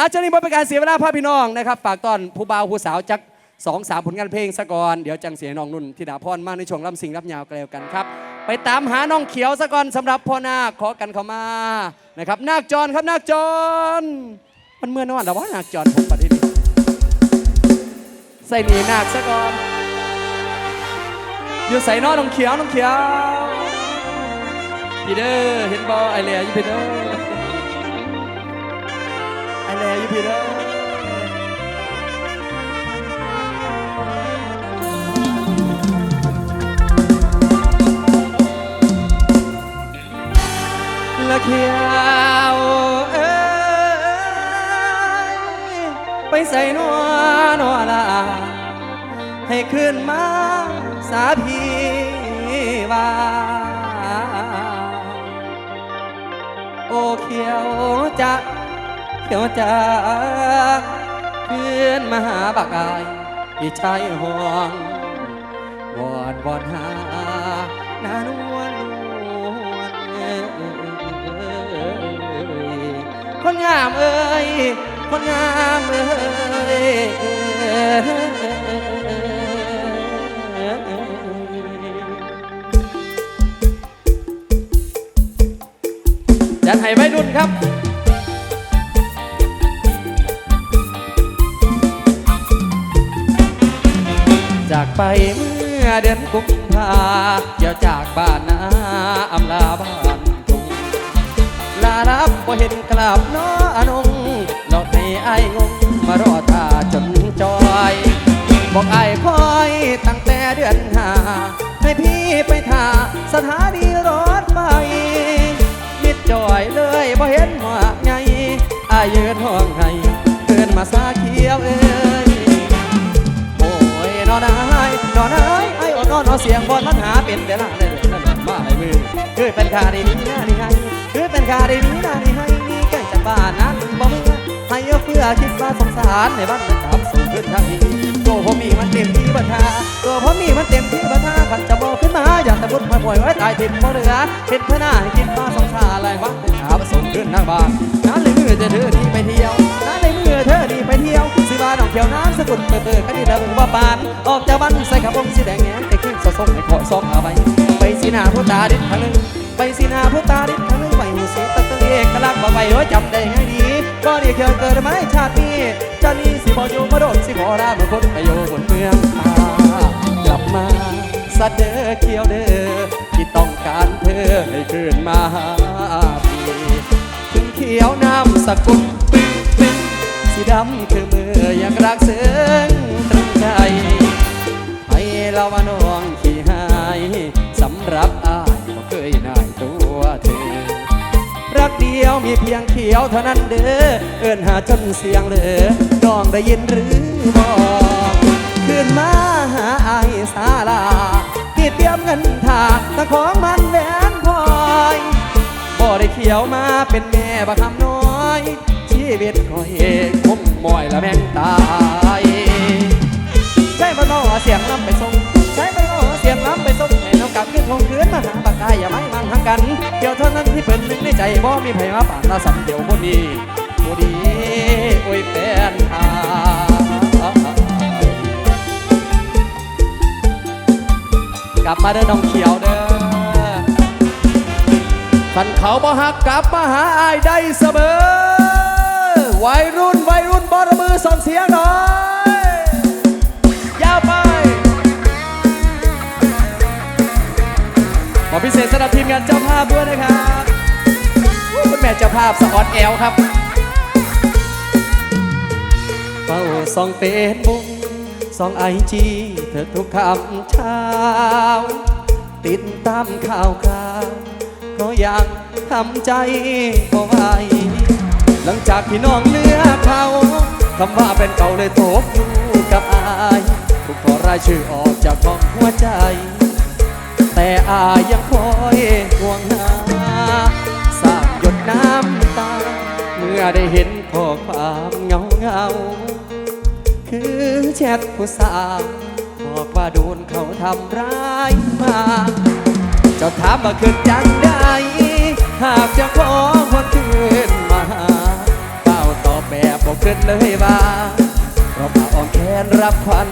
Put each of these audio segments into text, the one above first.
อาจารย์นี่บ่เป็นการเสียเวลาพ่อพี่น้องนะครับฝากต้อนผู้บ่าวผู้สาวจักสองสามผลงานเพลงสะก่อน เดี๋ยวจังเสียน้องนุ่นธิดาพรมาในช่วงลำสิงรับยาวกันแล้วกันครับ ไปตามหาน้องเขียวสะก่อนสำหรับพ่อนาคขอกันเข้ามานะครับนาคจรครับนาคจร มันเมื่อนอนแล้ววะนาคจรผมปฏิ ใส่หนีนาคสะก่อน อยู่ใส่นอน้องเขียวน้องเขียวพี่เด้อเห็นบอไอเลียอยู่พี่เด้อไอแลอยู่พี่เด้อละเขียวเอ้ ใส่นัวนอลาให้ขึ้นมาสาพีว่าโอเขียวจะเขียวจะเพื่อนมาหาบักอายที่ชายห่วงวอนวอนหานานวลนวลเอ้ยคนงามเอ้ย คนงามเอ้ยจัดให้ไว้รุ่นครับจากไปเมื่อเดือนกุมภาเกี่ยวจากบ้านนาอำลาบ้านทุ่งลารับบ่เห็นกลับน้ออนง ไอ้งงมารอท่าจนจอย บอกไอ้คอยตั้งแต่เดือนห้าให้พี่ไปท่าสถานีรถไฟมิดจอยเลยบ่เห็นหัวไงไอายยืนห้องให้เกินมาซาเขียวเอ้ยโอ้ยนอนนายนอนนายไอ้อ่อนนอนนอนเสียงบอลมันหาเป็นเวลาเลยนั่นมาไอ้มือคือเป็นคาดีนี้นะนี่ให้คือเป็นคาดีนี้นะนี่ให้ บ้านนั้นบ่มือให้เอาเพื่อคิดว่าสงสารในบ้านมันกลับสู่ขึ้นทางนี้ตัวผมมีมันเต็มที่บัทาตัวผมมีมันเต็มที่บัทาขันจะบอกขึ้นมาอยากตะบุดมาป่วยไว้ตายทิ่มบ่เหลือเห็นพน้าให้คิดว่าสงสารอะไรวะเป็นขาผสมขึ้นทางบ้านนั้นเลยมือจะเธอที่ไปเที่ยวนั้นเลยมือเธอที่ไปเที่ยวซื้อบ้านน้องเขียวน้ำสกุลเปิดเปิดก็ดีแล้วมึงว่าปาน ออกจากบ้านใส่กระโปรงสีแดงแงนแต่ขึ้นสะสมให้ขอซองเอาไปไปสีหน้าผู้ตาดิดทางนึงไปสีหน้าผู้ตาดิดทางนึงไปหูสีตะตะเอกกะลักบ่ไปว่าจำได้ไงดีก็นี่เขียวเกิดไหมชาตินี้จะนี่สิบ่อยู่มาโดนสิบ่ราเมื่อคนไปอยู่บนเมืองตากลับมาสะเด้อเขียวเด้อที่ต้องการเธอให้คืนมาพี่ถึงเขียวน้ำสกุลปึ๊กปึ๊กสีดำคือมืออยากรักเสืองตรึงใจให้เรามาน้องขี้หายสำหรับอา ดียวมีเพียงเขียวเท่านั้นเด้อเอิ้นหาจนเสียงเหลอน้องได้ยินหรือบอกขึ้นมาหาไอายสาลาที่เตรียมเงินทาตะของมันแหวนพลอยบ่ได้เขียวมาเป็นแม่บักคำน้อย ชีวิตคอยคมมอยละแมงตา น้องกลับขึ้นคงคืนมาหาปากกายอย่าไม่มันทางกันเกี่ยวเท่านั้นที่เป็นหนึ่งในใจบ่มีไผมาป่านละสัมเดี๋ยวคนดีคนดีโอ้ยแฟนอากลับมาเด้อน้องเขียวเด้อฟันเขาบ่หักกลับมาหาอายได้เสมอ วัยรุ่นวัยรุ่นบอระมือส่งเสียงหน่อย ขอพิเศษสำหรับทีมงานเจ้าภาพด้วยนะครับคุณแม่เจ้าภาพสออดแอลครับเฝ้าส่องเฟซบุ๊กส่องไอจีเธอทุกคำเช้า ติดตามข่าวคราวก็ยังทำใจบ่ไหวหลังจากที่น้องเลือกเขาคำว่าเป็นเก่าเลยตกอยู่กับอายถูกขอรายชื่อออกจากห้องหัวใจ แต่อายังคอยห่วงหาสาบหยดน้ำตา เมื่อได้เห็นข้อความเงาเงา คือแชทผู้สาวบอกว่าโดนเขาทำร้ายมาจะถามมาคืนจังได้ หากจะขอวันคืนมาเป้าตอบแบบบอกเกินเลยว่าเรามาอ่อนแค้นรับควัน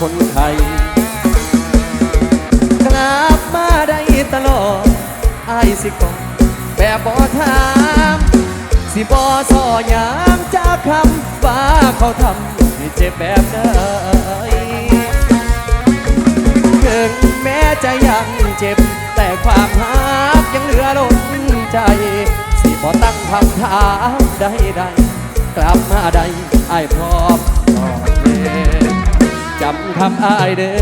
คนไทยับมาได้ตลอดไอายสิกอดแบบบ่ถาม สิบอสอยางจากคำว่าเขาทำให้เจ็บแบบไหนถึงแม้จะยังเจ็บ แต่ความหักยังเหลือล้นใจ สิบอตั้งคำถามใดๆกลับมาได้ไอพร้อมตอบแทจำคำไอเด้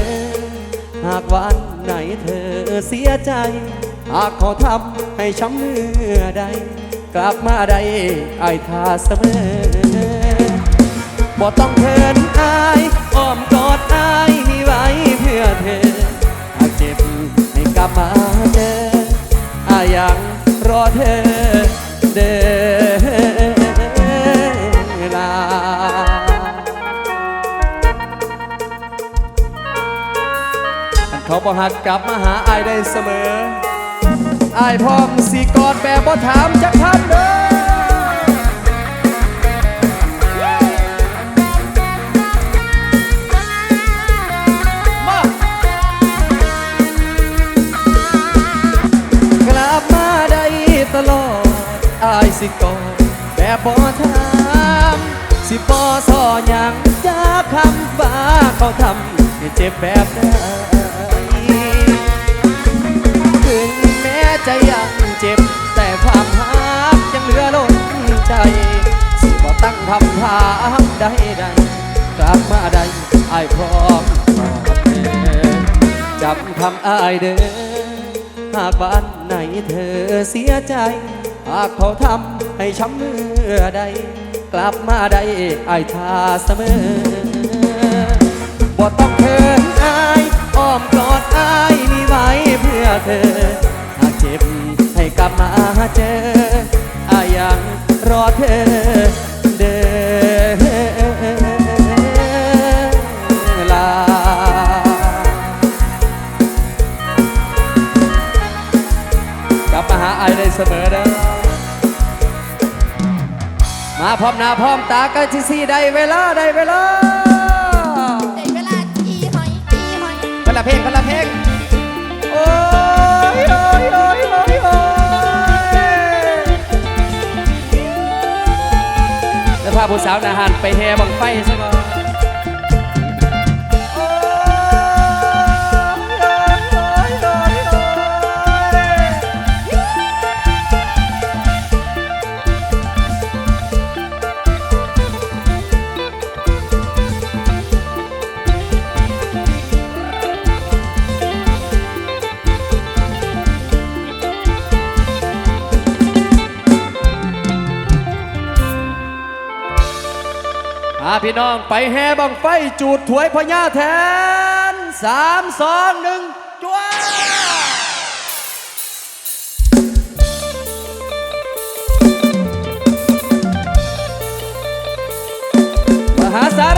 หากวัน ไหนเธอเสียใจ หากขอทำให้ช้ำเมื่อใด กลับมาไดไอ้ทาเสมอบ่ต้องเทินอายอ้อมกอดอายไว้เพื่อเธอหากเจ็บให้กลับมาเจออายังรอเธอเดิน บหักกลับมาหาอายได้เสมออายพร้อมสีกอดแบบบ่ถามจักคำเด้อสิกอแบบบ่ถามสิบ่สออย่างจะคำฝ่าเขาทำให้เจ็บแบบนั้น จะยังเจ็บ แต่ความหักยังเหลือล้นใจ สิบ่ตั้งทำทามใดใดกลับมาได้ไอ้พร้อมตอบแทนจำคำอายเด้อหากวันไหนเธอเสียใจ หากเขาทำให้ช้ำเมื่อใด กลับมาได้ไอ้ทาเสมอบ่ต้องเคธออายอ้อมกอดอายมีไว้เพื่อเธอ จ็บ ให้กลับมาเจออายังรอเธอเดินลาับมาหาไอได้เสมอเด้มาพร้อมหน้าพร้อมตากันที่สี่ไดเวลาใดเวลาได้เวลาทีหอยทีหอยคนละเพลงคนละเพลงโอ้ แล้วพาผู้สาวนาหันไปแห่บังไฟซะก่อน พี่น้องไปแห่บังไฟจูดถวยพญาแทนสามสองหนึ่งจวมหาสาร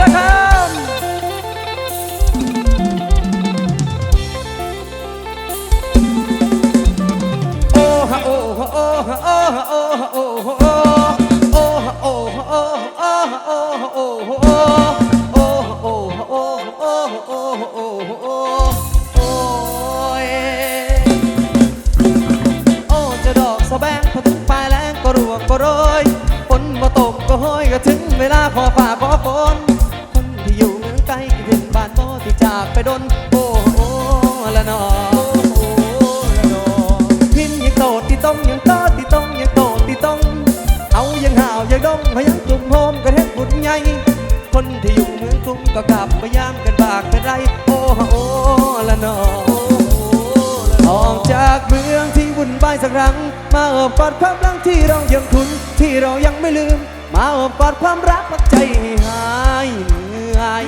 องที่วุ่นวายสักครั้ง มาเอบกอดความรักที่เรายังคุ้นที่เรายังไม่ลืม มาเอบกอดความรักปักใจให้หายเหนื่อย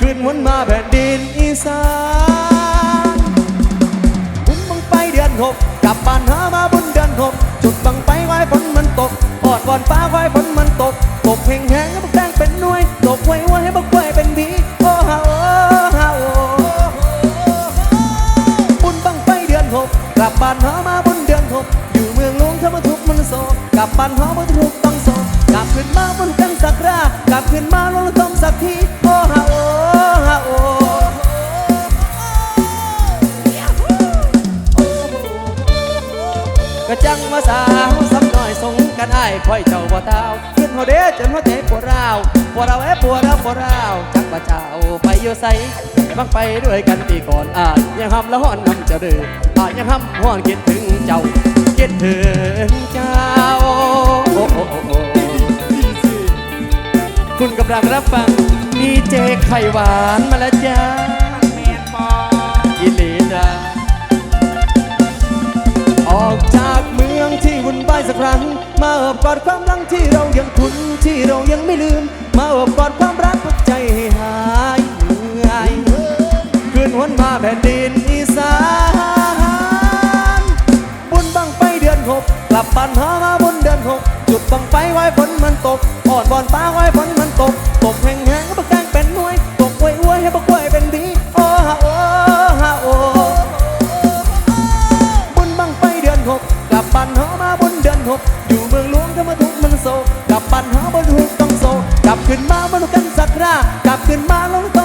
ขึ้นวนมาแผ่นดินอีสานบุญบังไปเดือนหกกลับบ้านหามาบุญเดือนหกจุดบังไปไว้ฝนมันตกปอดบอนฟ้าไว้ฝนมันตกตกแห้งแห้งให้บักแดงเป็นน่วยตกไว้ไว้ให้บักไว้เป็นดี ลับบ้านหอมาบนเดือนหกอยู่เมืองหลวงทำมาทุกมันโศกกลับบ้านหอมาทุกต้องโศกกลับขึ้นมาบนกันสักรากลับขึ้นมาลงต้องสักทีโอ้ฮาโอ้ฮาโอ้กระจังมาสาวสักหน่อยสงกันไอ้ค่อยเจ้าบ่เท้าขึ้นหัวเด้จนหัวใจปวดร้าวปวดร้าวแอบปวดร้าวปวดร้าวจักบ่เจ้าไปโยู่ใส ต้องไปด้วยกันปีก่อนอ่ายังห้ำแล้วห้อนนำเจ้าเดืออ่ายังห้ำห้อนคิดถึงเจ้า คิดถึงเจ้าคุณกำลังรับฟังดีเจไข่หวานมาแล้วจ้าเมนปอกิเลจ้าออกจากเมืองที่วุ่นวายสักครั้ง มาอบกอดความรักที่เรายังคุ้นที่เรายังไม่ลืม มาอบกอดความรักหัวใจ หวนมาแผ่นดินอีสานบุญบังไปเดือนหกกลับปันหามาบุญเดือนหกจุดบังไปไว้ฝนมันตกอ่อนบอนป้าไว้ฝนมันตก ตกแห้งแห้งบักแดงเป็นหนวยตกอวยอวยให้บักอวยเป็นดีโอ้ฮาโอ้ฮาโอ้บุญบังไปเดือนหกกลับปันหามาบุญเดือนหกอยู่เมืองหลวงก็มาทุกมันโศกกลับปันหาบนหุกต้องโศกกลับขึ้นมาบนกันสักรากลับขึ้นมาลงต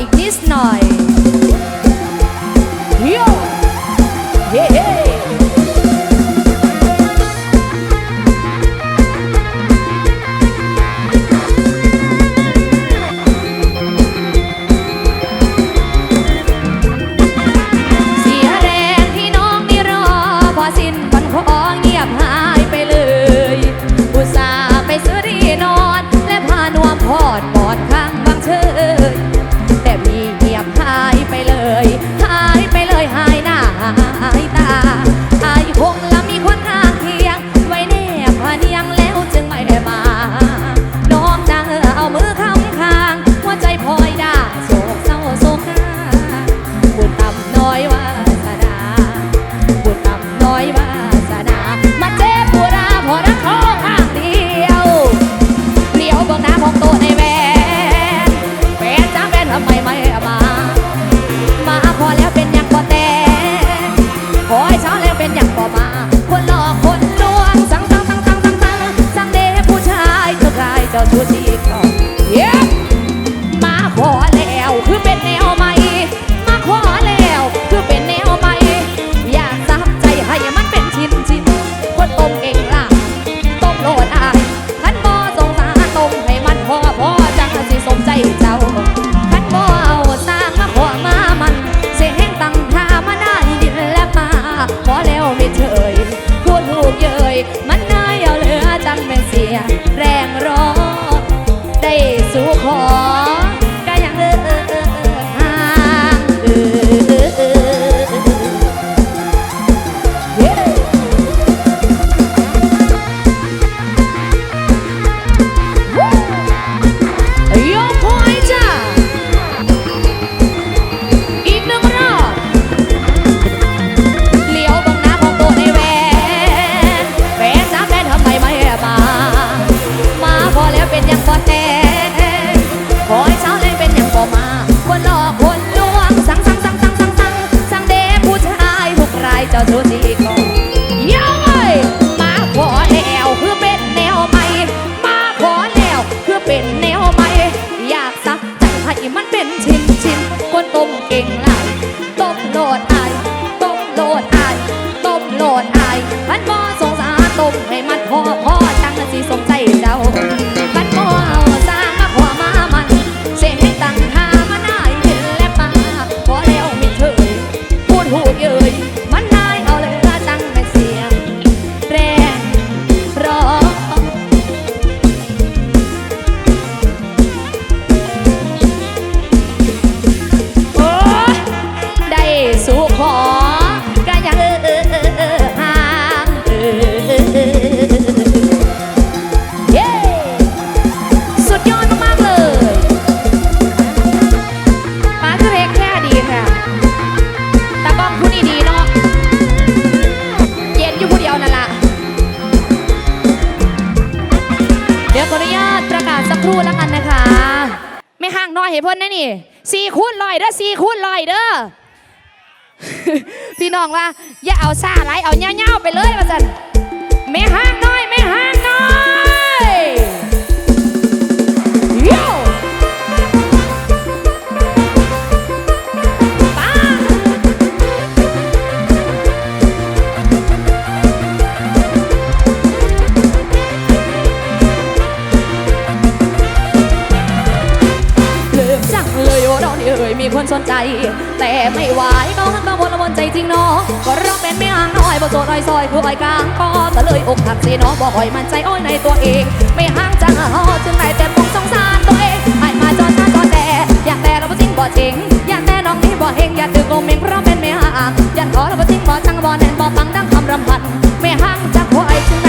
อีกนิดหน่อยโย todo de สี่คูณลอยเด้อพี่น้องว่า อย่าเอาซาไรเอาเงี้ยวๆไปเลยมาสันไม่ห่างน้อยไม่ห่างน้อย อ่ยมีคนสนใจ แต่ไม่ไหวก็หักมาบนละบนใจจริงเนาะก็ร้องเป็นไม่ห่างน้อยบ่โจดอ้อยซอยคืออ้อยกลางก็ต่เลยอกหักสิเนาะบ่อ่อยมันใจอ้อยในตัวเอง ไม่ห่างจังเฮาจึงไหนแต่ปงสงสารตัวเองให้มาจอดชาจอดแต่อยากแต่เราบ่จริงบ่จริงอยากแต่น้องนี่บ่เฮงอยากดึงโกเมงเพราะเป็นไม่ห่างอยากขอเราบ่จริงบ่จังบ่แน่นบ่ฟังดังคำรำพันไม่ห่างจักหัวไอ้จึงไหน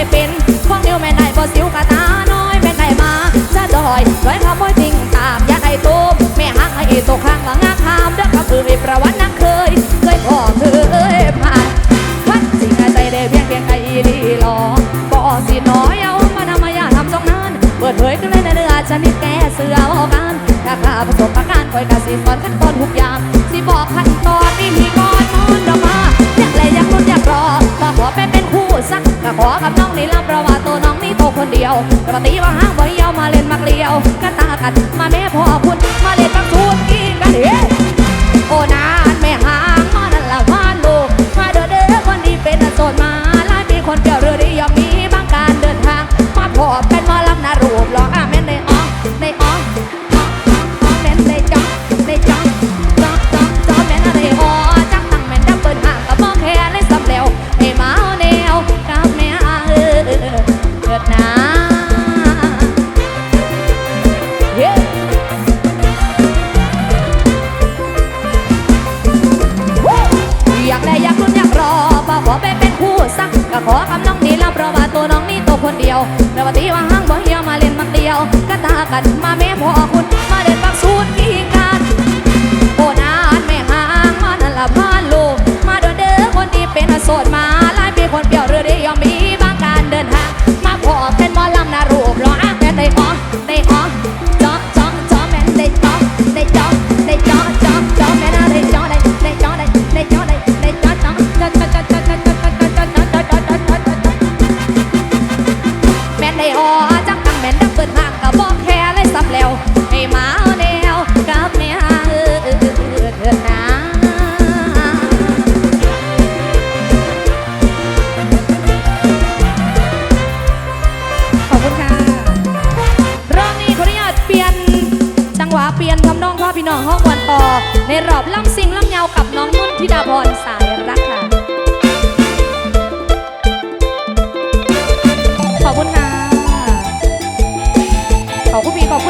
ได้เป็นควงนิ้วแม่นายบ่สิวกะตาน้อยแม่นายมาจะดอยร้อยคำว่าจริงตามอยากไอ้ตูมแม่ฮักไอ้ตกข้างว่างาคามเด้อกับเอ่ยประวัตินักเคยเคยพ่อเคยผ่านพัดสิ่งใจได้เพียงเพียงไอ้ลีหลอบ่สิน้อยเอามาทำมายาทำสองนั้นเปิดเผยขึ้นเลยในเรือชนิดแกเสือเอากันถ้าข้าประสบประการคอยกะสิสอนขั้นตอนทุกอย่างสิบอกขั้นตอนวิธีก่อนนอน ขอกับน้องนี่รับประว่าตัวน้องนี่โตคนเดียวปกติว่าห้างบ่เหี่ยวมาเล่นมักเลียวกันตากันมาแม่พ่อคุณ แต่ว่าตีว่าห้างบ่เหี่ยวมาเล่นมักเดียวก็ตากันมาแม่พ่อคุณมาเด่นบักสูตรกี่กันโอ้นานไม่ห่างมานั่นละพานลูกมาเดินเด้อคนที่เป็นโสดมา เปลี่ยนทำนองพ่อพี่น้องห้องวันต่อ ในรอบล่ำซิงล่ำเงากับน้องนุ่นธิดาพรสายรักค่ะ ขอบคุณค่ะ ขอบคุณพี่ขอบคุณ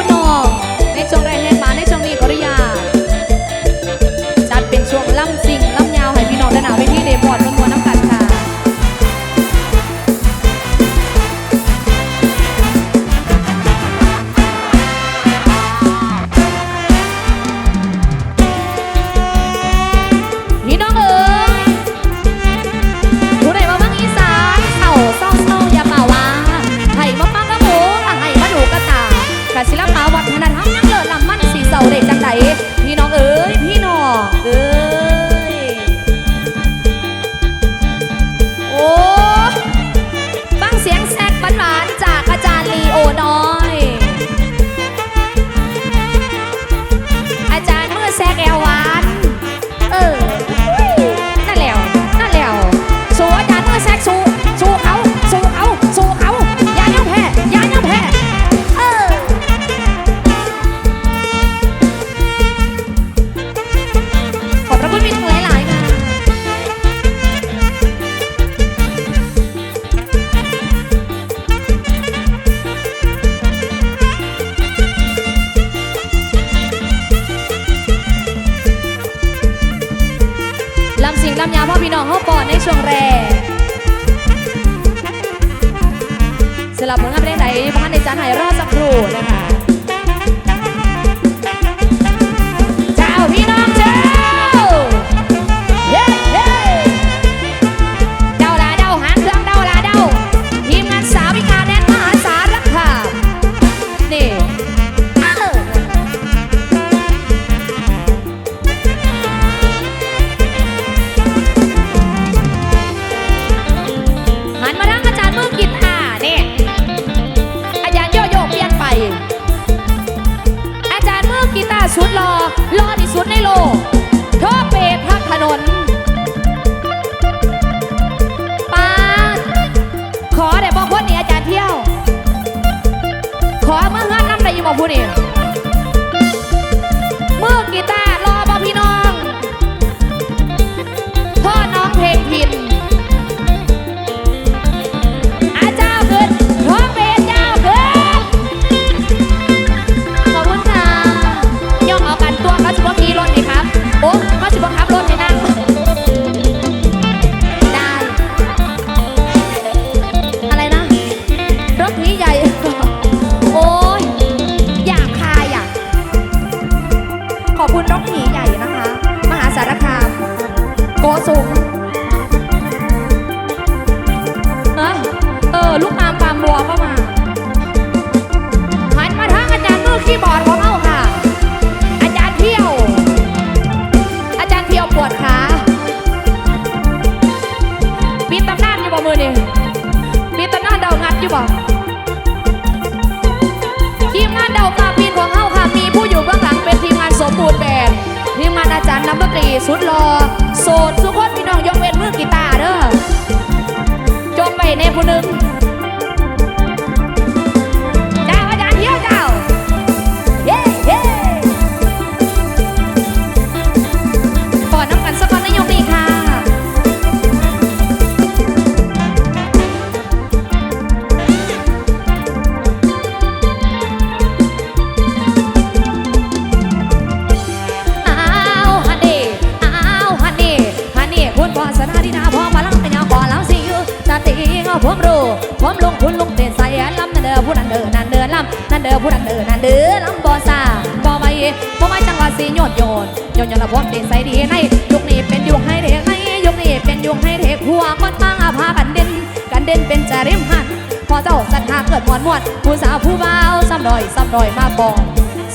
กหัวคนตั้งอาภากันเด่นกันเด่นเป็นจาริมหันพอเจ้าสัทธาเกิดมวนมวนผู้สาวผู้บ่าวซ้ำดอยซ้ำดอยมาบอก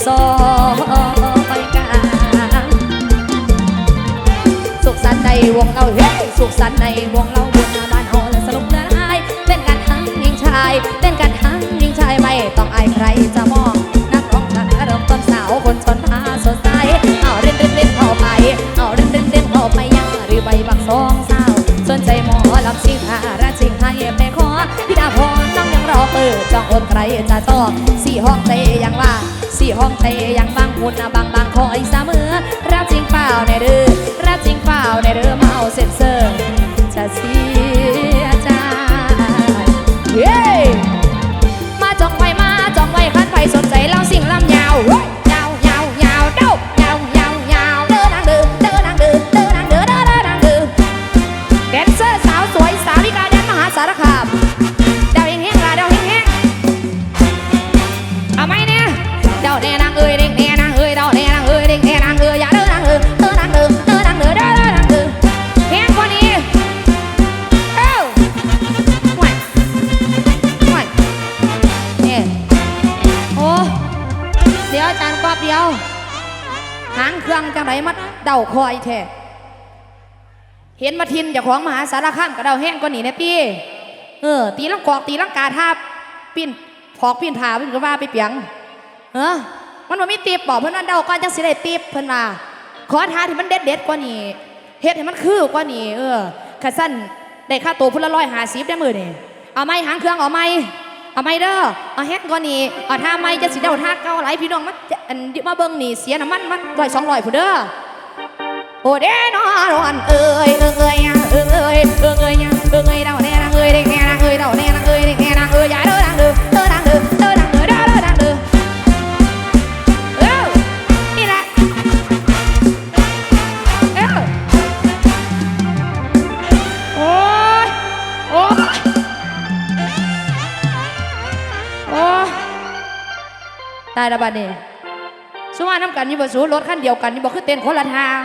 ซอยกันสุขสันต์ในวงเราเฮ้สุขสันต์ในวงเราบุญบ้านเฮาและสนุกเลือดายเต้นกันทั้งหญิงชายเต้นกันทั้งหญิงชายไม่ต้องอายใครจะมองนักร้องกันเริ่มต้นสาวคน ลำสิงหาราชิงให้แม่ขอพี่ดาพรน้องยังรอเปิดจ้องอดใครจะจองสี่ห้องเตยังว่าสี่ห้องเตยังบางมุนบางบางคอยเสมอรักจริงเปล่าในเรือรักจริงเปล่าในเรือเมาเซ็นเซอร์จะเสียใจ คอยแท้เห็นมาทินเจ้าของมหาสารคามกับเดาแห้งก็หนีแน่ตีเออ ตีลังกอกตีลังกาทาปิ้นพอกปิ้นถาเพิ่นก็ว่าไปเปียงเออมันบ่มีตีบบอกเพิ่นว่าเดาก่อนจังสิได้ตีบเพิ่นว่าขอทาที่มันเด็ดเด็ดกว่านี้เฮ็ดให้มันคือกว่านี้เออขันสั้นได้ค่าตัวพุ่นละร้อยหาสิบได้มือนี่เอาไหมหางเครื่องเอาไหมเอาไหมเด้อเอาเฮ็ดก่อนนี่เอาท่าไหมจะสิเดาท่าเก่าไหลพี่น้องมาจะอันมาเบิ่งนี่เสียน้ำมันมันร้อยสองร้อยพุ่นเด้อ ô đế nó đoàn ơi ơi ơi ơi ơi ơi đâu nè đang ơi đây nè đang ơi đâu nè đang ơi đây nè đang ơi giải đó đang được tớ đang được tớ đang được đó đó đang được đi ra ôi ôi ôi ตายแล้วบัดนี้สู้มาน้ำกันอยู่บ่สู้รถคันเดียวกันอยู่บ่คือเต้นคนละทาง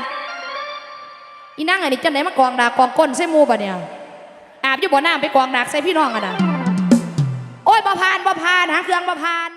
อีนั่งอันนี้จังไหนมากองดากกองก้นใส่มูบะเนี่ยอาบอยู่บ่อน้ำไปกองดากใส่พี่น้องกันนะโอ้ยบ่พานบ่พานหาเครื่องบ่พาน